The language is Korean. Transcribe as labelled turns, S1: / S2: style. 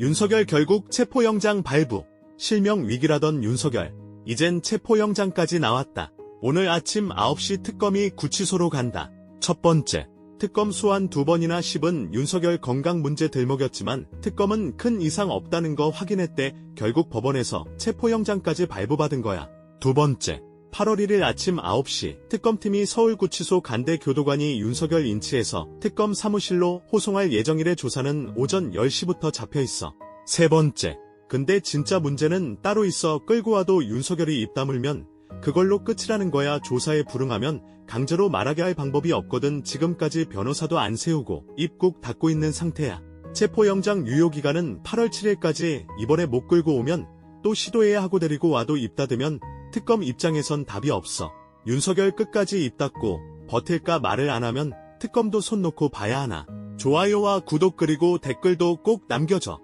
S1: 윤석열 결국 체포영장 발부. 실명 위기라던 윤석열. 이젠 체포영장까지 나왔다. 오늘 아침 9시 특검이 구치소로 간다. 첫 번째. 특검 소환 두 번이나 씹은 윤석열 건강 문제 들먹였지만 특검은 큰 이상 없다는 거 확인했대 결국 법원에서 체포영장까지 발부받은 거야. 두 번째. 8월 1일 아침 9시 특검팀이 서울구치소 간대 교도관이 윤석열 인치해서 특검 사무실로 호송할 예정일의 조사는 오전 10시부터 잡혀 있어. 세 번째. 근데 진짜 문제는 따로 있어 끌고 와도 윤석열이 입 다물면 그걸로 끝이라는 거야 조사에 불응하면 강제로 말하게 할 방법이 없거든 지금까지 변호사도 안 세우고 입국 닫고 있는 상태야. 체포영장 유효기간은 8월 7일까지 이번에 못 끌고 오면 또 시도해야 하고 데리고 와도 입 닫으면 특검 입장에선 답이 없어. 윤석열 끝까지 입 닫고 버틸까 말을 안 하면 특검도 손 놓고 봐야 하나. 좋아요와 구독 그리고 댓글도 꼭 남겨줘.